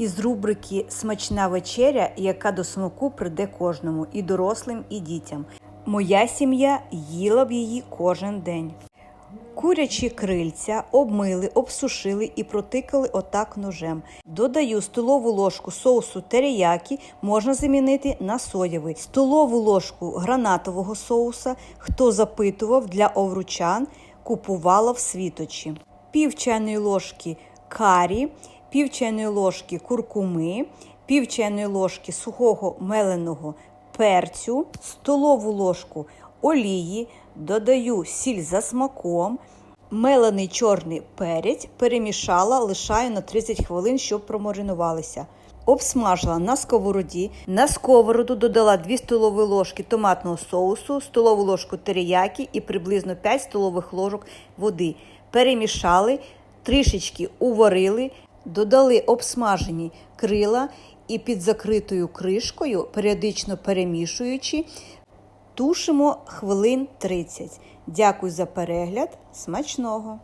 із рубрики Смачна вечеря, яка до смаку прийде кожному, і дорослим, і дітям. Моя сім'я їла б її кожен день. Курячі крильця обмили, обсушили і протикали отак ножем. Додаю столову ложку соусу теріякі, можна замінити на соєвий, столову ложку гранатового соуса, хто запитував для овручан, купувала в світочі, пів чайної ложки карі, пів чайної ложки куркуми, пів чайної ложки сухого меленого перцю, столову ложку олії, додаю сіль за смаком, мелений чорний перець, перемішала, лишаю на 30 хвилин, щоб промаринувалися. Обсмажила на сковороді. На сковороду додала 2 столові ложки томатного соусу, столову ложку теріякі і приблизно 5 столових ложок води. Перемішали, трішечки уварили, додали обсмажені крила і під закритою кришкою, періодично перемішуючи, тушимо хвилин 30. Дякую за перегляд. Смачного!